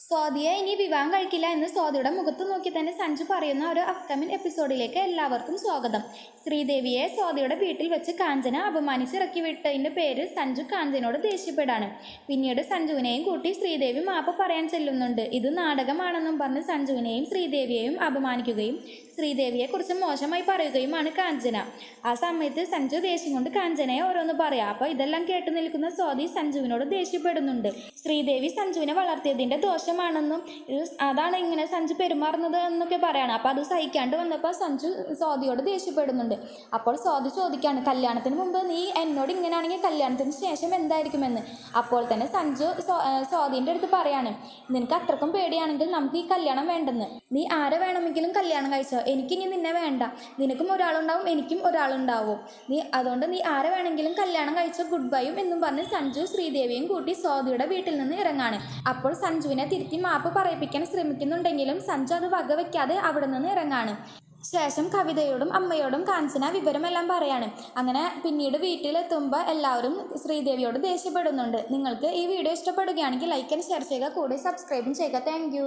സ്വാതിയെ ഇനി വിവാഹം കഴിക്കില്ല എന്ന് സ്വാതിയുടെ മുഖത്ത് നോക്കി തന്നെ സഞ്ജു പറയുന്ന ഒരു അപ്കമിംഗ് എപ്പിസോഡിലേക്ക് എല്ലാവർക്കും സ്വാഗതം. ശ്രീദേവിയെ സ്വാതിയുടെ വീട്ടിൽ വെച്ച് കാഞ്ചന അപമാനിച്ചിറക്കി വിട്ടതിന്റെ പേര് സഞ്ജു കാഞ്ചനയോട് ദേഷ്യപ്പെടാണ്. പിന്നീട് സഞ്ജുവിനെയും കൂട്ടി ശ്രീദേവി മാപ്പ് പറയാൻ ചെല്ലുന്നുണ്ട്. ഇത് നാടകമാണെന്നും പറഞ്ഞ് സഞ്ജുവിനെയും ശ്രീദേവിയെയും അപമാനിക്കുകയും ശ്രീദേവിയെക്കുറിച്ച് മോശമായി പറയുകയുമാണ് കാഞ്ചന. ആ സമയത്ത് സഞ്ജു ദേഷ്യം കൊണ്ട് കാഞ്ചനയെ ഓരോന്ന് പറയാം. അപ്പോൾ ഇതെല്ലാം കേട്ടു നിൽക്കുന്ന സ്വാതി സഞ്ജുവിനോട് ദേഷ്യപ്പെടുന്നുണ്ട്. ശ്രീദേവി സഞ്ജുവിനെ വളർത്തിയതിന്റെ ദോഷമാണെന്നും ഇത് അതാണ് ഇങ്ങനെ സഞ്ജു പെരുമാറുന്നത് എന്നൊക്കെ പറയാണ്. അപ്പോൾ അത് സഹിക്കാണ്ട് വന്നപ്പോൾ സഞ്ജു സ്വാതിയോട് ദേഷ്യപ്പെടുന്നുണ്ട്. അപ്പോൾ സ്വാതി ചോദിക്കുകയാണ് കല്യാണത്തിന് മുമ്പ് നീ എന്നോട് ഇങ്ങനെയാണെങ്കിൽ കല്യാണത്തിന് ശേഷം എന്തായിരിക്കുമെന്ന്? അപ്പോൾ തന്നെ സഞ്ജു സ്വ- സ്വാതിന്റെ അടുത്ത് പറയാണ് നിനക്ക് അത്രക്കും പേടിയാണെങ്കിൽ നമുക്ക് ഈ കല്യാണം വേണ്ടെന്ന്. നീ ആരെ വേണമെങ്കിലും കല്യാണം കഴിച്ചോ? എനിക്കിനി നിന്നെ വേണ്ട. നിനക്കും ഒരാളുണ്ടാവും എനിക്കും ഒരാളുണ്ടാവും. നീ അതുകൊണ്ട് നീ ആരെ വേണമെങ്കിലും കല്യാണം കഴിച്ചോ? ഗുഡ് ബൈയും എന്നും പറഞ്ഞ് സഞ്ജു ശ്രീദേവിയും കൂട്ടി സ്വാതിയുടെ വീട്ടിൽ നിന്ന് ഇറങ്ങാണ്. അപ്പോൾ സഞ്ജുവിനെ തിരുത്തി മാപ്പ് പറയിപ്പിക്കാൻ ശ്രമിക്കുന്നുണ്ടെങ്കിലും സഞ്ജു അത് വകവയ്ക്കാതെ അവിടെ നിന്ന് ഇറങ്ങാണ്. ശേഷം കവിതയോടും അമ്മയോടും കാഞ്ചന വിവരമെല്ലാം പറയാണ്. അങ്ങനെ പിന്നീട് വീട്ടിലെത്തുമ്പോൾ എല്ലാവരും ശ്രീദേവിയോട് ദേഷ്യപ്പെടുന്നുണ്ട്. നിങ്ങൾക്ക് ഈ വീഡിയോ ഇഷ്ടപ്പെടുകയാണെങ്കിൽ ലൈക്ക് ആൻഡ് ഷെയർ ചെയ്യുക. കൂടെ സബ്സ്ക്രൈബും ചെയ്യുക. താങ്ക്